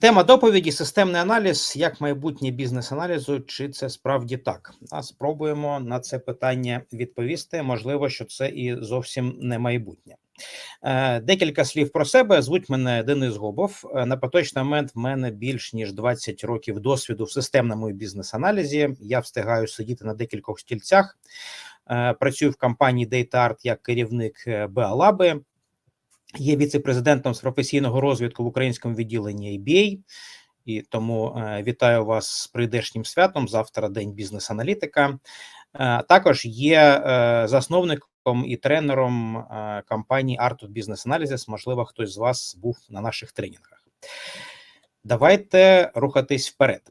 Тема доповіді: системний аналіз як майбутнє бізнес-аналізу. Чи це справді так? А спробуємо на це питання відповісти. Можливо, що це і зовсім не майбутнє. Е, Декілька слів про себе. Звуть мене Денис Гобов. Е, На поточний момент в мене більш ніж 20 років досвіду в системному бізнес-аналізі. Я встигаю сидіти на декількох стільцях. Е, Працюю в компанії DataArt як керівник Беалаби. Є віце-президентом з професійного розвитку в українському відділенні ABA, і тому е, вітаю вас з прийдешнім святом. Завтра день бізнес-аналітика. Е, також є е, засновником і тренером компанії Art of Business Analysis. Можливо, хтось з вас був на наших тренінгах. Давайте рухатись вперед.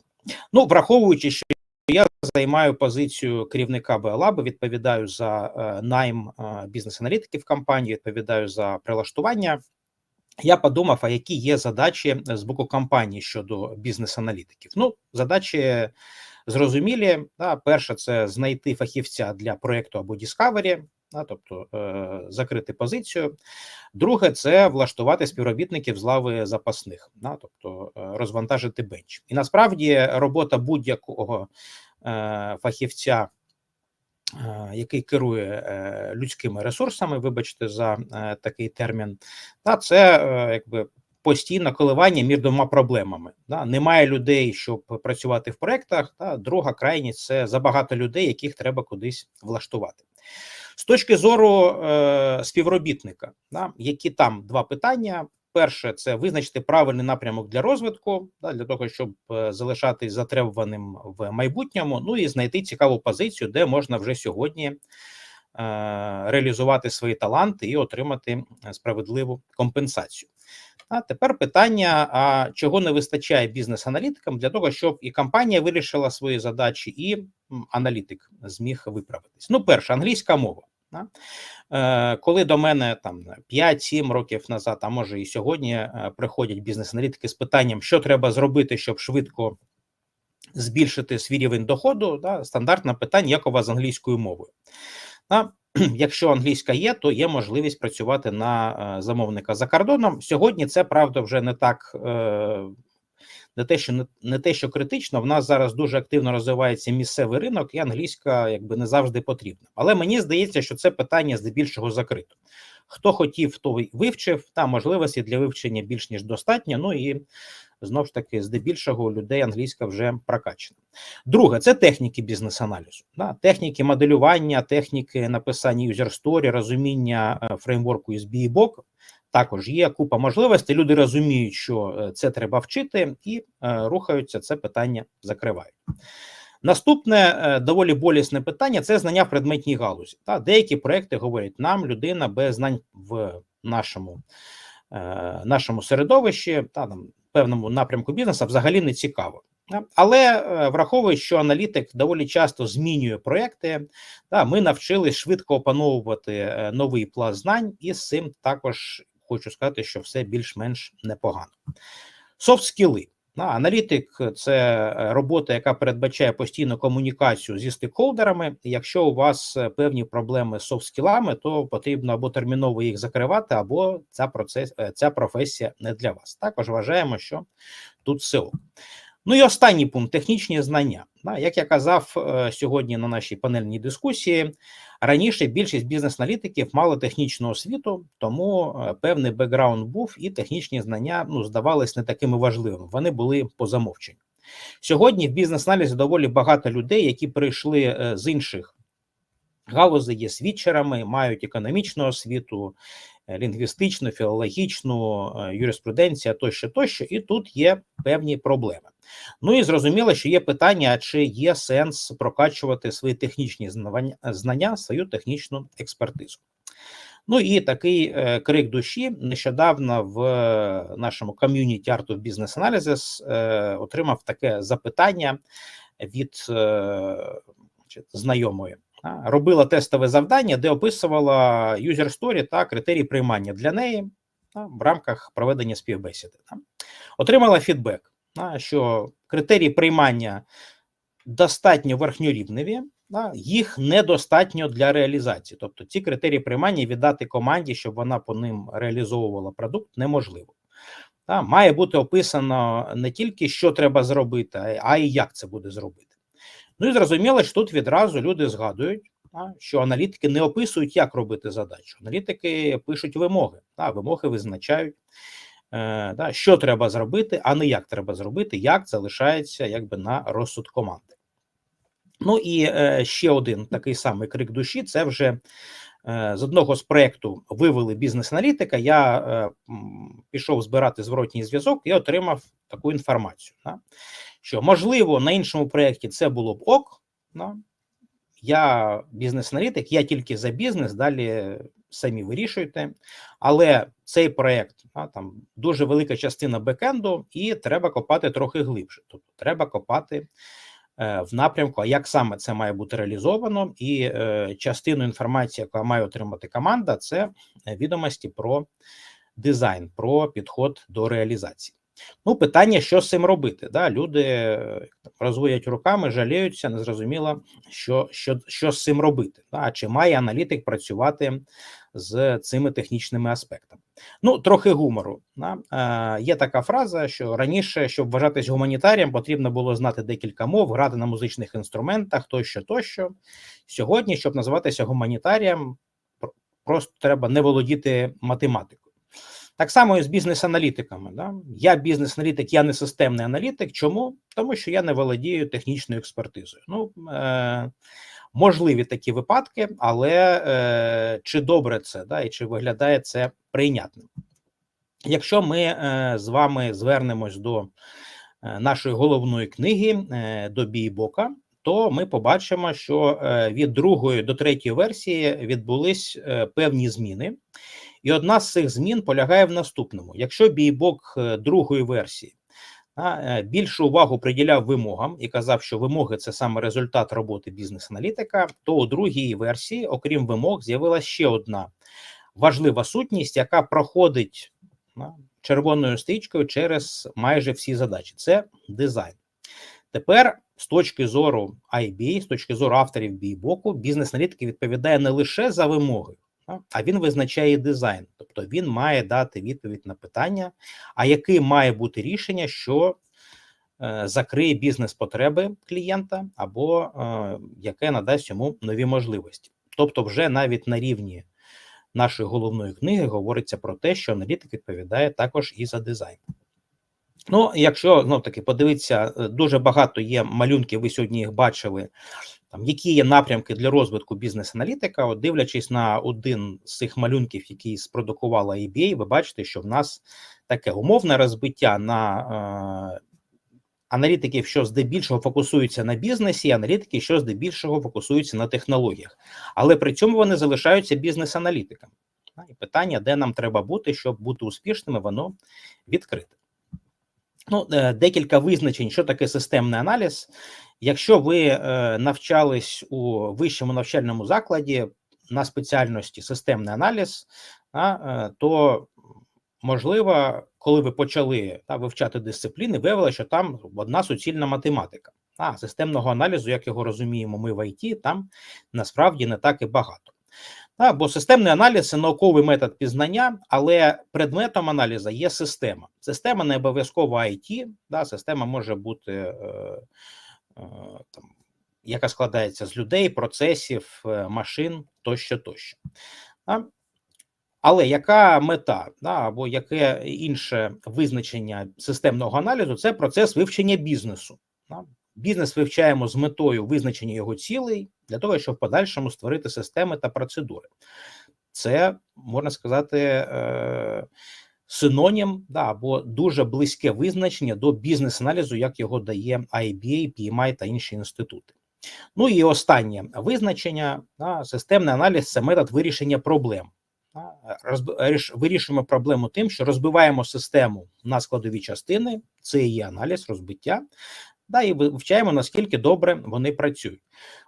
Ну, враховуючи, що я займаю позицію керівника БЛАБ, відповідаю за е, найм е, бізнес-аналітиків компанії, відповідаю за прилаштування. Я подумав, а які є задачі з боку компанії щодо бізнес-аналітиків. Ну, задачі зрозумілі. Да, перше, це знайти фахівця для проєкту або Discovery, тобто е, закрити позицію. Друге, це влаштувати співробітників з лави запасних, тобто е, розвантажити бенч. І насправді робота будь-якого е, фахівця. Який керує людськими ресурсами, вибачте за такий термін, та це якби постійне коливання між двома проблемами. Да? Немає людей, щоб працювати в проектах. Та друга крайність це забагато людей, яких треба кудись влаштувати. З точки зору е, співробітника, да, які там два питання. Перше, це визначити правильний напрямок для розвитку, да, для того, щоб е, залишатись затребуваним в майбутньому. Ну і знайти цікаву позицію, де можна вже сьогодні е, реалізувати свої таланти і отримати справедливу компенсацію. А тепер питання: а чого не вистачає бізнес-аналітикам для того, щоб і компанія вирішила свої задачі, і аналітик зміг виправитись. Ну, перше, англійська мова. Е, коли до мене там 5-7 років назад, а може і сьогодні, е, приходять бізнес-аналітики з питанням, що треба зробити, щоб швидко збільшити свій рівень доходу, да? стандартне питання, як у вас з англійською мовою. Да? Якщо англійська є, то є можливість працювати на е, замовника за кордоном. Сьогодні це правда вже не так. Е, не те, що не, не те, що критично, в нас зараз дуже активно розвивається місцевий ринок, і англійська якби не завжди потрібна. Але мені здається, що це питання здебільшого закрито. Хто хотів, той вивчив, та можливості для вивчення більш ніж достатньо. Ну і знову ж таки, здебільшого людей англійська вже прокачана. Друге, це техніки бізнес-аналізу. Да? Техніки моделювання, техніки написання story, розуміння е, фреймворку із BIBOK. Також є купа можливостей. Люди розуміють, що е, це треба вчити, і е, рухаються. Це питання закривають. Наступне доволі болісне питання це знання в предметній галузі. Та деякі проекти говорять, нам людина без знань в нашому нашому середовищі та там певному напрямку бізнесу взагалі не цікаво. Але е, враховуючи, що аналітик доволі часто змінює проекти, да, ми навчились швидко опановувати е, новий пласт знань, і з цим також хочу сказати, що все більш-менш непогано. Софт-скіли. Да, аналітик це е, робота, яка передбачає постійну комунікацію зі стейкхолдерами. Якщо у вас е, певні проблеми з софт-скілами, то потрібно або терміново їх закривати, або ця процес, е, ця професія не для вас. Також вважаємо, що тут СЕО. Ну і останній пункт технічні знання. Як я казав е, сьогодні на нашій панельній дискусії, раніше більшість бізнес-аналітиків мали технічну освіту, тому е, певний бекграунд був, і технічні знання ну, здавались не такими важливими. Вони були по замовченню. Сьогодні в бізнес-аналізі доволі багато людей, які прийшли е, з інших галузей, є свідчерами, мають економічну освіту, лінгвістичну, філологічну, е, юриспруденція тощо, тощо, і тут є певні проблеми. Ну і зрозуміло, що є питання, чи є сенс прокачувати свої технічні знання, свою технічну експертизу. Ну і такий е, крик душі нещодавно в е, нашому ком'юніті Art of Business Analysis е, отримав таке запитання від е, знайомої. Робила тестове завдання, де описувала user story та критерії приймання для неї в рамках проведення співбесіди. Отримала фідбек, що критерії приймання достатньо верхньорівневі, їх недостатньо для реалізації. Тобто ці критерії приймання віддати команді, щоб вона по ним реалізовувала продукт, неможливо. Та, має бути описано не тільки що треба зробити, а й як це буде зробити. Ну і зрозуміло, що тут відразу люди згадують, що аналітики не описують, як робити задачу. Аналітики пишуть вимоги, вимоги визначають, е, що треба зробити, а не як треба зробити, як залишається якби на розсуд команди. Ну і е, ще один такий самий крик душі це вже Е, з одного з проєкту вивели бізнес-аналітика. Я пішов збирати зворотній зв'язок і отримав таку інформацію. Що можливо на іншому проєкті це було б ок. Да? Я бізнес-аналітик, я тільки за бізнес, далі самі вирішуйте. Але цей проєкт да, там дуже велика частина бекенду, і треба копати трохи глибше. Тобто треба копати. Е, в напрямку, як саме це має бути реалізовано, і е, частину інформації, яку має отримати команда, це відомості про дизайн, про підход до реалізації. Ну, питання, що з цим робити. Да? Люди е, розводять руками, жаліються, незрозуміло, що що, що з цим робити. Да? Чи має аналітик працювати з цими технічними аспектами? Ну, трохи гумору. Да? Е, Є така фраза, що раніше, щоб вважатись гуманітарієм, потрібно було знати декілька мов, грати на музичних інструментах, тощо, тощо. Сьогодні, щоб називатися гуманітарієм, просто треба не володіти математикою. Так само і з бізнес-аналітиками. Да? Я бізнес-аналітик, я не системний аналітик. Чому? Тому що я не володію технічною експертизою. Ну, е- можливі такі випадки, але е- чи добре це, да, і чи виглядає це прийнятним? Якщо ми е- з вами звернемось до е нашої головної книги е до Бійбока, то ми побачимо, що е від другої до третьої версії відбулись е певні зміни. І одна з цих змін полягає в наступному: якщо бійбок е, другої версії е, більшу увагу приділяв вимогам і казав, що вимоги це саме результат роботи бізнес-аналітика, то у другій версії, окрім вимог, з'явилася ще одна важлива сутність, яка проходить червоною стрічкою через майже всі задачі. Це дизайн. Тепер, з точки зору IB, з точки зору авторів бійбоку, бізнес-аналітики відповідає не лише за вимоги а він визначає дизайн, тобто він має дати відповідь на питання, а яке має бути рішення, що е, закриє бізнес-потреби клієнта, або е, яке надасть йому нові можливості. Тобто, вже навіть на рівні нашої головної книги говориться про те, що аналітик відповідає також і за дизайн. Ну, якщо знов таки подивитися, е, дуже багато є малюнків, ви сьогодні їх бачили там які є напрямки для розвитку бізнес-аналітика, от дивлячись на один з цих малюнків, який спродукувала EBA, ви бачите, що в нас таке умовне розбиття на е, аналітиків, що здебільшого фокусуються на бізнесі, і аналітики, що здебільшого фокусуються на технологіях, але при цьому вони залишаються бізнес-аналітиками. І питання, де нам треба бути, щоб бути успішними, воно відкрите. Ну, е, декілька визначень, що таке системний аналіз. Якщо ви е, навчались у вищому навчальному закладі на спеціальності системний аналіз, е, то можливо, коли ви почали вивчати дисципліни, виявилося, що там одна суцільна математика. А системного аналізу, як його розуміємо, ми в ІТ, там насправді не так і багато. А, бо системний аналіз це науковий метод пізнання, але предметом аналізу є система. Система не обов'язково IT, да, система може бути. Е, Е, там, яка складається з людей, процесів, е, машин тощо, тощо. Але яка мета да, або яке інше визначення системного аналізу це процес вивчення бізнесу. Да? Бізнес вивчаємо з метою визначення його цілей для того, щоб в подальшому створити системи та процедури. Це можна сказати. Е- синонім да, або дуже близьке визначення до бізнес-аналізу, як його дає IBA, PMI та інші інститути. Ну і останнє визначення: да, системний аналіз це метод вирішення проблем. Вирішуємо проблему тим, що розбиваємо систему на складові частини, це і є аналіз розбиття, да, і вивчаємо, наскільки добре вони працюють.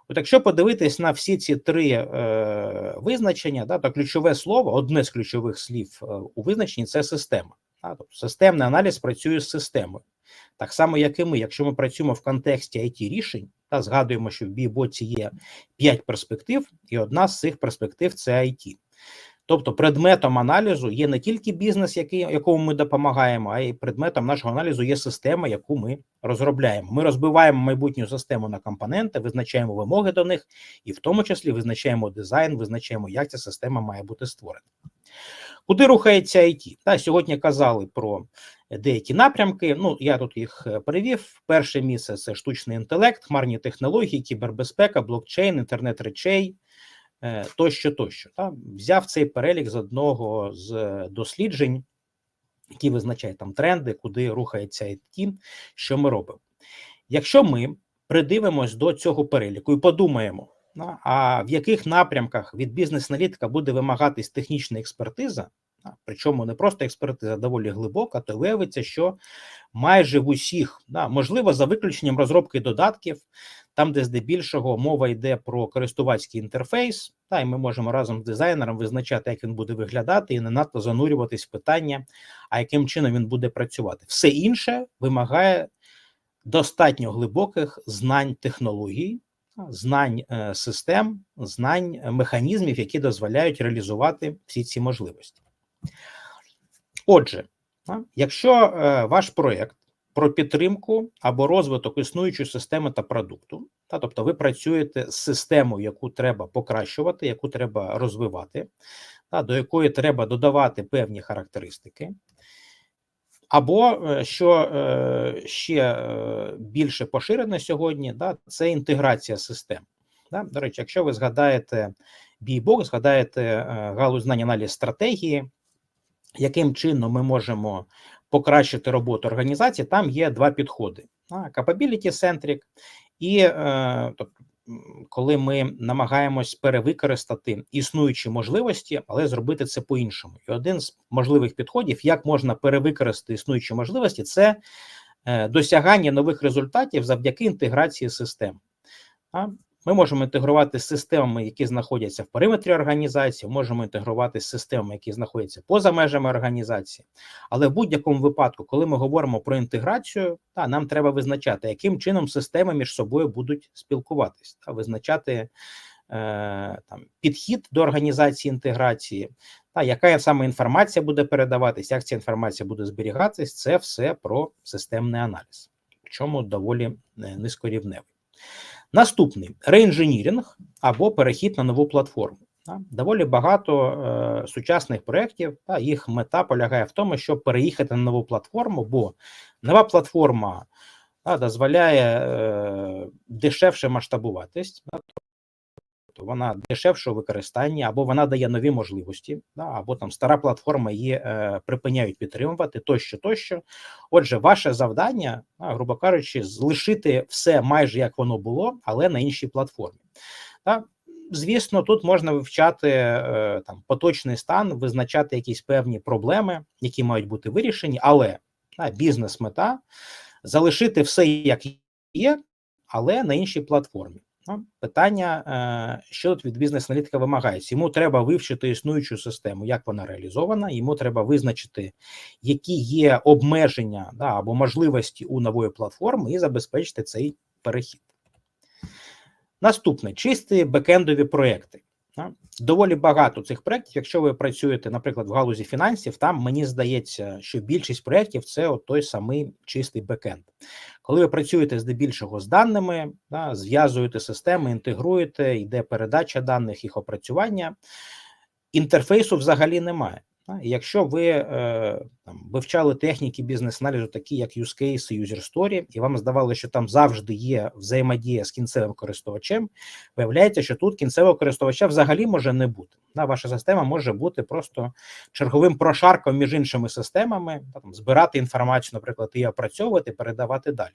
От якщо подивитись на всі ці три е, визначення, да, то ключове слово, одне з ключових слів е, у визначенні це система. Да, тобто Системний аналіз працює з системою. Так само, як і ми, якщо ми працюємо в контексті it рішень, та згадуємо, що в бійбоці є 5 перспектив, і одна з цих перспектив це IT. Тобто, предметом аналізу є не тільки бізнес, який, якому ми допомагаємо, а й предметом нашого аналізу є система, яку ми розробляємо. Ми розбиваємо майбутню систему на компоненти, визначаємо вимоги до них, і в тому числі визначаємо дизайн, визначаємо, як ця система має бути створена. Куди рухається IT? Та, сьогодні казали про деякі напрямки. Ну, я тут їх е, перевів. Перше місце це штучний інтелект, хмарні технології, кібербезпека, блокчейн, інтернет речей. Е, тощо, тощо. Та? Взяв цей перелік з одного з досліджень, які визначають там тренди, куди рухається IT, що ми робимо. Якщо ми придивимось до цього переліку і подумаємо, а в яких напрямках від бізнес-аналітика буде вимагатись технічна експертиза, причому не просто експертиза доволі глибока, то виявиться, що майже в усіх, можливо, за виключенням розробки додатків, там, де здебільшого мова йде про користувацький інтерфейс, та і ми можемо разом з дизайнером визначати, як він буде виглядати, і не надто занурюватись в питання, а яким чином він буде працювати. Все інше вимагає достатньо глибоких знань технологій, знань е, систем, знань механізмів, які дозволяють реалізувати всі ці можливості. Отже, якщо е, ваш проєкт про підтримку або розвиток існуючої системи та продукту, та, тобто ви працюєте з системою, яку треба покращувати, яку треба розвивати, та, до якої треба додавати певні характеристики, або е, що е, ще більше поширене сьогодні, да, це інтеграція систем. Да? До речі, якщо ви згадаєте бійбок, згадаєте галузь знань аналіз стратегії яким чином ми можемо покращити роботу організації, там є два підходи: capability centric і е, тобто, коли ми намагаємось перевикористати існуючі можливості, але зробити це по-іншому. І один з можливих підходів, як можна перевикористати існуючі можливості, це е, досягання нових результатів завдяки інтеграції систем. Ми можемо інтегрувати з системами, які знаходяться в периметрі організації, можемо інтегрувати з системами, які знаходяться поза межами організації. Але в будь-якому випадку, коли ми говоримо про інтеграцію, та нам треба визначати, яким чином системи між собою будуть спілкуватись, та визначати е, там підхід до організації інтеграції, та яка саме інформація буде передаватись, як ця інформація буде зберігатись, це все про системний аналіз, причому доволі е, низькорівневий. Наступний реінженірінг або перехід на нову платформу. Доволі багато е, сучасних проєктів, та їх мета полягає в тому, щоб переїхати на нову платформу, бо нова платформа та, дозволяє е, дешевше масштабуватись, вона дешевшого використання, або вона дає нові можливості, да, або там стара платформа її е, припиняють підтримувати, тощо, тощо. Отже, ваше завдання, да, грубо кажучи, залишити все майже як воно було, але на іншій платформі. Да. Звісно, тут можна вивчати е, там поточний стан, визначати якісь певні проблеми, які мають бути вирішені, але да, бізнес-мета залишити все як є, але на іншій платформі. Ну, питання, е, що тут від бізнес-аналітика вимагається. Йому треба вивчити існуючу систему, як вона реалізована. Йому треба визначити, які є обмеження да, або можливості у нової платформи, і забезпечити цей перехід. Наступне чисті бекендові проекти. Доволі багато цих проєктів. Якщо ви працюєте, наприклад, в галузі фінансів, там мені здається, що більшість проєктів це от той самий чистий бекенд. Коли ви працюєте здебільшого з даними, да, зв'язуєте системи, інтегруєте, йде передача даних, їх опрацювання, інтерфейсу взагалі немає. Якщо ви е, там, вивчали техніки бізнес-аналізу, такі як use case і user story, і вам здавалося, що там завжди є взаємодія з кінцевим користувачем, виявляється, що тут кінцевого користувача взагалі може не бути. Ваша система може бути просто черговим прошарком між іншими системами, там, збирати інформацію, наприклад, і опрацьовувати, передавати далі.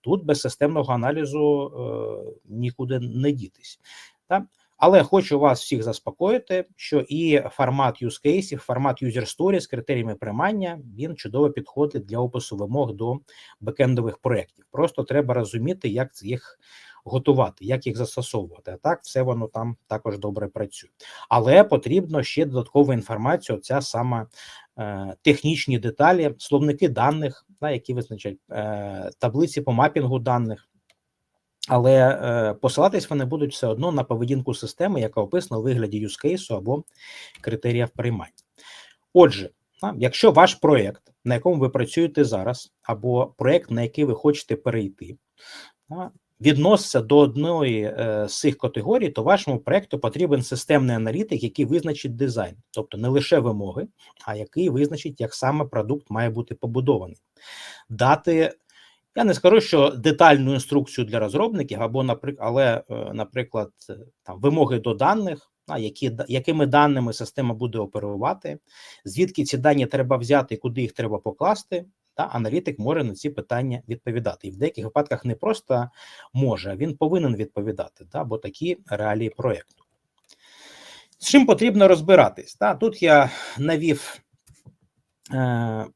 Тут без системного аналізу е, нікуди не дітись. Да? Але хочу вас всіх заспокоїти, що і формат use case, формат user story з критеріями приймання він чудово підходить для опису вимог до бекендових проєктів. Просто треба розуміти, як їх готувати, як їх застосовувати. А так все воно там також добре працює. Але потрібно ще додаткова інформація, ця сама е, технічні деталі, словники даних, да, які визначають е, таблиці по мапінгу даних. Але е, посилатись вони будуть все одно на поведінку системи, яка описана у вигляді case або критеріїв приймання. Отже, якщо ваш проєкт, на якому ви працюєте зараз, або проєкт, на який ви хочете перейти, відноситься до одної е, з цих категорій, то вашому проєкту потрібен системний аналітик, який визначить дизайн, тобто не лише вимоги, а який визначить, як саме продукт має бути побудований. Дати, я не скажу, що детальну інструкцію для розробників, або, наприклад, але, е, наприклад, там вимоги до даних, а, які, якими даними система буде оперувати, звідки ці дані треба взяти куди їх треба покласти, та аналітик може на ці питання відповідати. І в деяких випадках не просто може, він повинен відповідати, та, бо такі реалії проєкту. З чим потрібно розбиратись? Та? Тут я навів е,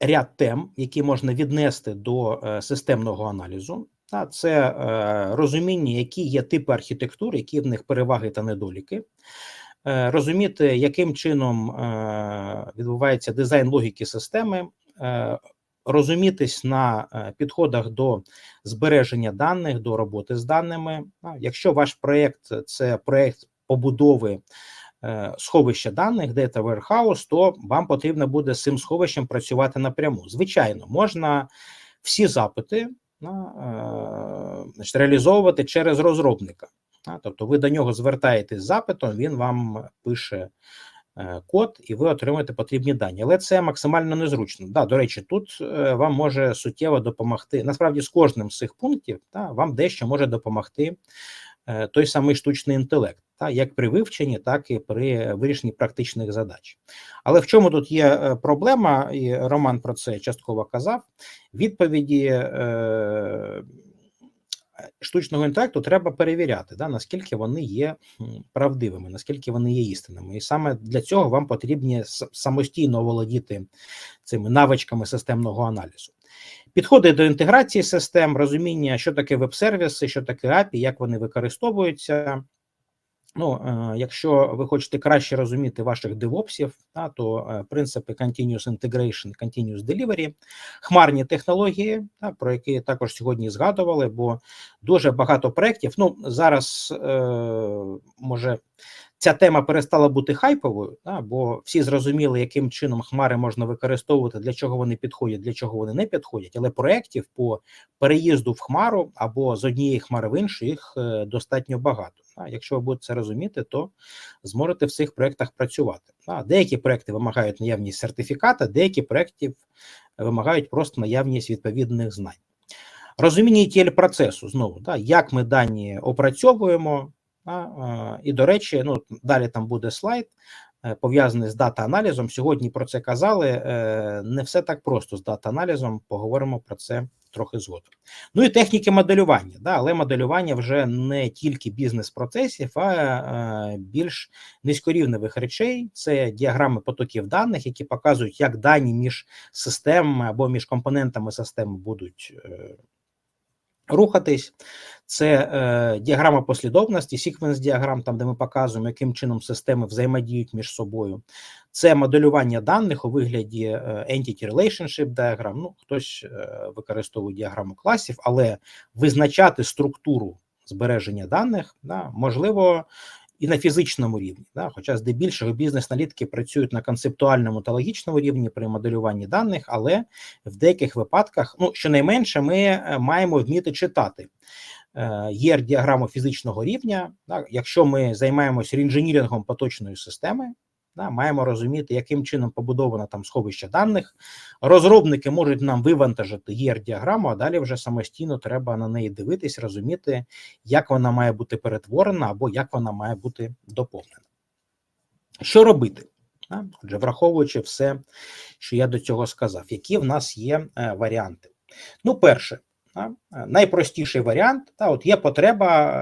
ряд тем, які можна віднести до е, системного аналізу. Та, це е, розуміння, які є типи архітектури, які в них переваги та недоліки. Е, розуміти, яким чином відбувається дизайн логіки системи, розумітись на підходах до збереження даних, до роботи з даними. Якщо ваш проєкт це проєкт побудови е, сховища даних, Data Warehouse, то вам потрібно буде з цим сховищем працювати напряму. Звичайно, можна всі запити е, значить, реалізовувати через розробника. Тобто ви до нього звертаєтесь з запитом, він вам пише е, код, і ви отримуєте потрібні дані. Але це максимально незручно. Да, до речі, тут вам може суттєво допомогти. Насправді, з кожним з цих пунктів та, вам дещо може допомогти той самий штучний інтелект, та, як при вивченні, так і при вирішенні практичних задач. Але в чому тут є е, проблема, і Роман про це частково казав. Відповіді е, штучного інтелекту треба перевіряти, да, наскільки вони є правдивими, наскільки вони є істинними. І саме для цього вам потрібні самостійно володіти цими навичками системного аналізу. Підходи до інтеграції систем, розуміння, що таке веб-сервіси, що таке API, як вони використовуються. Ну, е, якщо ви хочете краще розуміти ваших девопсів, та, то е, принципи Continuous Integration, Continuous Delivery, хмарні технології, та, про які також сьогодні згадували, бо дуже багато проєктів. Ну, зараз е, може ця тема перестала бути хайповою, та, бо всі зрозуміли, яким чином хмари можна використовувати, для чого вони підходять, для чого вони не підходять. Але проєктів по переїзду в хмару або з однієї хмари в іншу їх е, достатньо багато. А якщо ви будете це розуміти, то зможете в цих проєктах працювати. А деякі проєкти вимагають наявність сертифіката, деякі проєктів вимагають просто наявність відповідних знань. Розуміння etl процесу знову, да, як ми дані опрацьовуємо. І, до речі, ну далі там буде слайд е, пов'язаний з дата-аналізом. Сьогодні про це казали. е, Не все так просто з дата-аналізом. Поговоримо про це трохи згодом. Ну і техніки моделювання, да, але моделювання вже не тільки бізнес-процесів, а е, більш низькорівневих речей. Це діаграми потоків даних, які показують, як дані між системами або між компонентами системи будуть рухатись. Це е, діаграма послідовності, секвенс-діаграм, там де ми показуємо, яким чином системи взаємодіють між собою. Це моделювання даних у вигляді е, Entity Relationship діаграм. Ну, хтось е, використовує діаграму класів, але визначати структуру збереження даних да, можливо і на фізичному рівні. Да, хоча здебільшого бізнес-аналітики працюють на концептуальному та логічному рівні при моделюванні даних, але в деяких випадках, ну щонайменше, ми е, маємо вміти читати. Е, Є діаграму фізичного рівня. Так? якщо ми займаємося рінженірингом поточної системи, да, маємо розуміти, яким чином побудовано там сховище даних. Розробники можуть нам вивантажити ЄР-діаграму, а далі вже самостійно треба на неї дивитись, розуміти, як вона має бути перетворена або як вона має бути доповнена. Що робити? Отже, враховуючи все, що я до цього сказав, які в нас є е, варіанти. Ну, перше, да, е, найпростіший варіант, та, от є потреба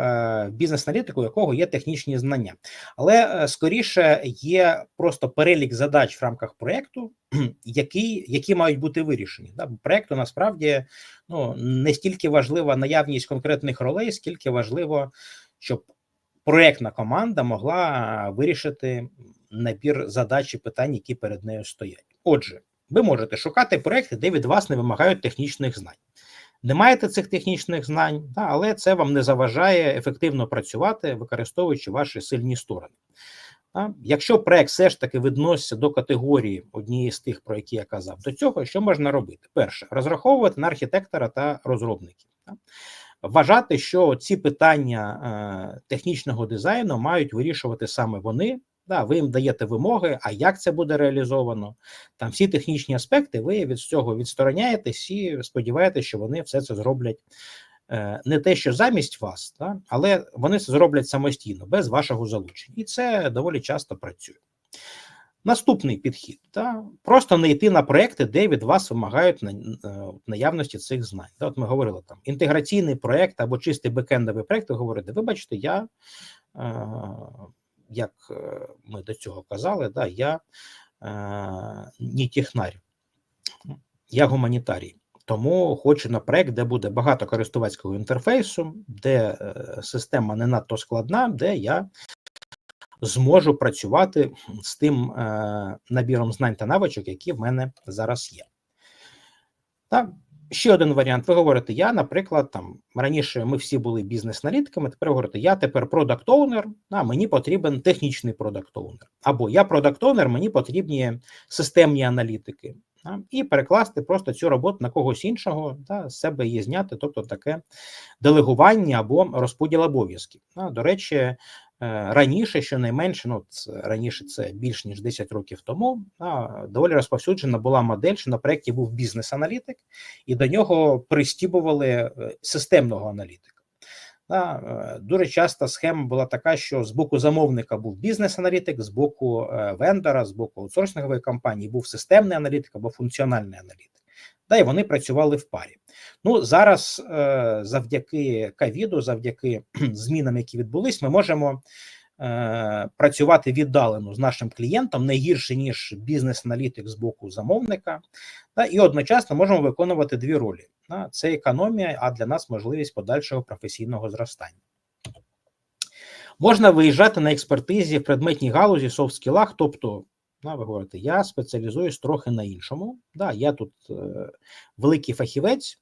е, бізнес-аналітику, якого є технічні знання. Але е, скоріше є просто перелік задач в рамках проєкту, які, які мають бути вирішені. Бо Проєкту насправді ну, не стільки важлива наявність конкретних ролей, скільки важливо, щоб проєктна команда могла вирішити набір задач і питань, які перед нею стоять. Отже, ви можете шукати проекти, де від вас не вимагають технічних знань. Не маєте цих технічних знань, але це вам не заважає ефективно працювати, використовуючи ваші сильні сторони. Якщо проект все ж таки відноситься до категорії однієї з тих, про які я казав, до цього що можна робити? Перше, розраховувати на архітектора та розробників. Вважати, що ці питання е, технічного дизайну мають вирішувати саме вони. Да, ви їм даєте вимоги, а як це буде реалізовано? Там всі технічні аспекти, ви від цього відстороняєтесь і сподіваєтесь, що вони все це зроблять е, не те, що замість вас, да, але вони це зроблять самостійно, без вашого залучення. І це доволі часто працює. Наступний підхід да, просто не йти на проекти, де від вас вимагають е, наявності цих знань. Да, От ми говорили там інтеграційний проект або чистий бекендовий проект. Ви говорите, вибачте, я. Е, як е, ми до цього казали, да, я е, не технар, я гуманітарій. Тому хочу на проект, де буде багато користувацького інтерфейсу, де е, система не надто складна, де я зможу працювати з тим набіром знань та навичок, які в мене зараз є. Так, Ще один варіант. Ви говорите, я, наприклад, там раніше ми всі були бізнес-аналітиками, тепер говорите, я тепер продакт оунер а мені потрібен технічний продакт оунер Або я продакт оунер мені потрібні системні аналітики. Да, і перекласти просто цю роботу на когось іншого, да, з себе її зняти, тобто таке делегування або розподіл обов'язків. Да, До речі, раніше, щонайменше, ну раніше це більш ніж 10 років тому, доволі розповсюджена була модель, що на проєкті був бізнес-аналітик, і до нього пристібували е, системного аналітика. Е, дуже часто схема була така, що з боку замовника був бізнес-аналітик, з боку вендора, з боку аутсорсингової компанії був системний аналітик або функціональний аналітик. Да, і вони працювали в парі. Ну зараз, е, завдяки ковіду, завдяки змінам, які відбулись, ми можемо е, працювати віддалено з нашим клієнтом не гірше ніж бізнес-аналітик з боку замовника, да, і одночасно можемо виконувати дві ролі. Це економія, а для нас можливість подальшого професійного зростання. Можна виїжджати на експертизі в предметній галузі, софт-скілах, тобто Да, ви говорите, я спеціалізуюсь трохи на іншому. Да, Я тут е, великий фахівець,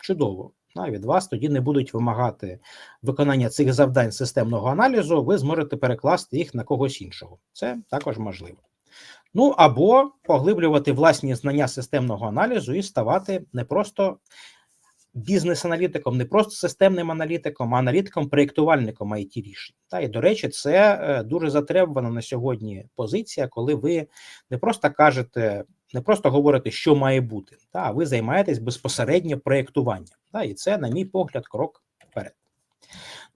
чудово. Да, від вас тоді не будуть вимагати виконання цих завдань системного аналізу, ви зможете перекласти їх на когось іншого. Це також можливо. Ну або поглиблювати власні знання системного аналізу і ставати не просто бізнес-аналітиком, не просто системним аналітиком, а аналітиком-проєктувальником it рішень. Та і до речі, це е, дуже затребувана на сьогодні позиція, коли ви не просто кажете, не просто говорите, що має бути, та а ви займаєтесь безпосередньо проєктуванням. І це, на мій погляд, крок вперед.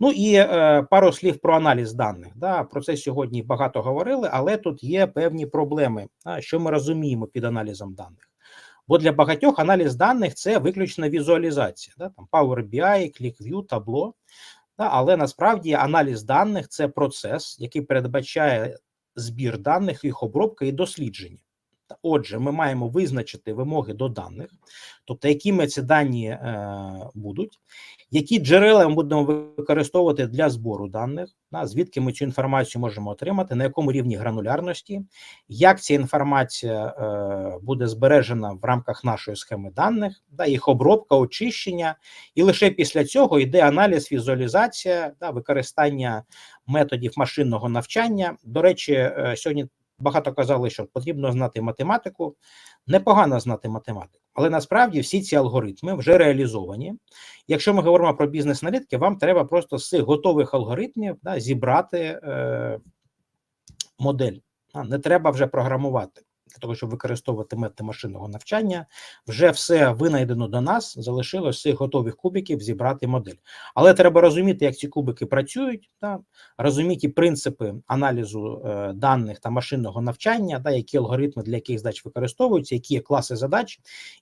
Ну і е, пару слів про аналіз даних. Да, Про це сьогодні багато говорили, але тут є певні проблеми. Да, що ми розуміємо під аналізом даних. Бо для багатьох аналіз даних це виключно візуалізація, да, там Power BI, ClickView, табло. Да, але насправді аналіз даних це процес, який передбачає збір даних, їх обробка і дослідження. Отже, ми маємо визначити вимоги до даних, тобто, якими ці дані е, будуть, які джерела ми будемо використовувати для збору даних, да, звідки ми цю інформацію можемо отримати, на якому рівні гранулярності, як ця інформація е, буде збережена в рамках нашої схеми даних, да, їх обробка, очищення, і лише після цього йде аналіз, візуалізація, да, використання методів машинного навчання. До речі, е, сьогодні багато казали, що потрібно знати математику. Непогано знати математику, але насправді всі ці алгоритми вже реалізовані. Якщо ми говоримо про бізнес-аналітики, вам треба просто з цих готових алгоритмів да, зібрати е, модель. Не треба вже програмувати для того, щоб використовувати методи машинного навчання, вже все винайдено до нас, залишилось цих готових кубиків зібрати модель. Але треба розуміти, як ці кубики працюють, да, розуміти принципи аналізу е, даних та машинного навчання, да, які алгоритми для яких задач використовуються, які є класи задач,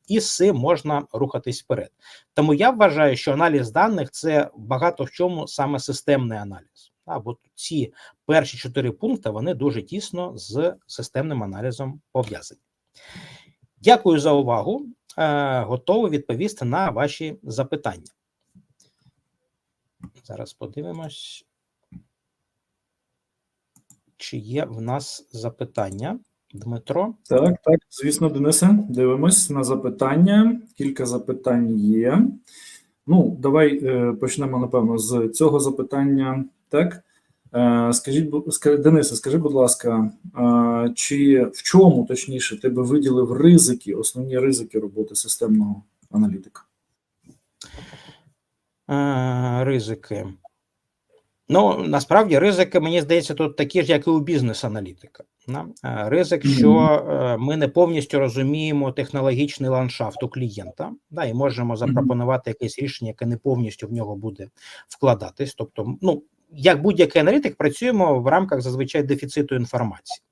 і з цим можна рухатись вперед. Тому я вважаю, що аналіз даних це багато в чому саме системний аналіз. Або ці перші чотири пункти вони дуже тісно з системним аналізом пов'язані. Дякую за увагу. Е, готовий відповісти на ваші запитання. Зараз подивимось, чи є в нас запитання. Дмитро. Так, так, звісно, Денисе, дивимось на запитання. Кілька запитань є. Ну, давай е, почнемо, напевно, з цього запитання. Так. Е, скажіть, Денисе, скажи, будь ласка, е, чи в чому точніше ти би виділив ризики, основні ризики роботи системного аналітика? Е, Ризики. Ну, насправді, ризики, мені здається, тут такі ж, як і у бізнес-аналітика. Ризик, що ми не повністю розуміємо технологічний ландшафт у клієнта, да, і можемо запропонувати якесь рішення, яке не повністю в нього буде вкладатись. Тобто, ну, як будь-який аналітик, працюємо в рамках зазвичай дефіциту інформації.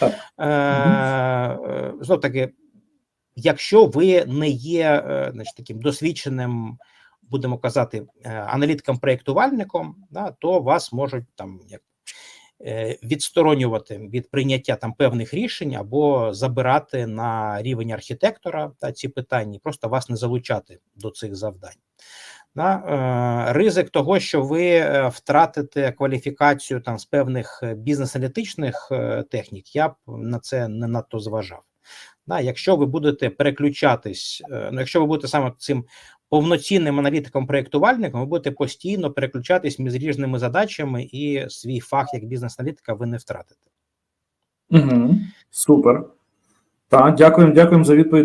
Так. Е, е, знов таки, якщо ви не є е, значить, таким досвідченим будемо казати, е, аналітиком-проєктувальником, да, то вас можуть там як е, відсторонювати від прийняття там певних рішень або забирати на рівень архітектора та ці питання, і просто вас не залучати до цих завдань. Да, е, ризик того, що ви е, втратите кваліфікацію там з певних е, бізнес-аналітичних технік, я б на це не надто зважав. Да, якщо ви будете переключатись, ну якщо ви будете саме цим повноцінним аналітиком-проєктувальником, ви будете постійно переключатись між різними задачами, і свій фах як бізнес-аналітика ви не втратите. Угу. Супер. Так, дякуємо, дякуємо за відповідь.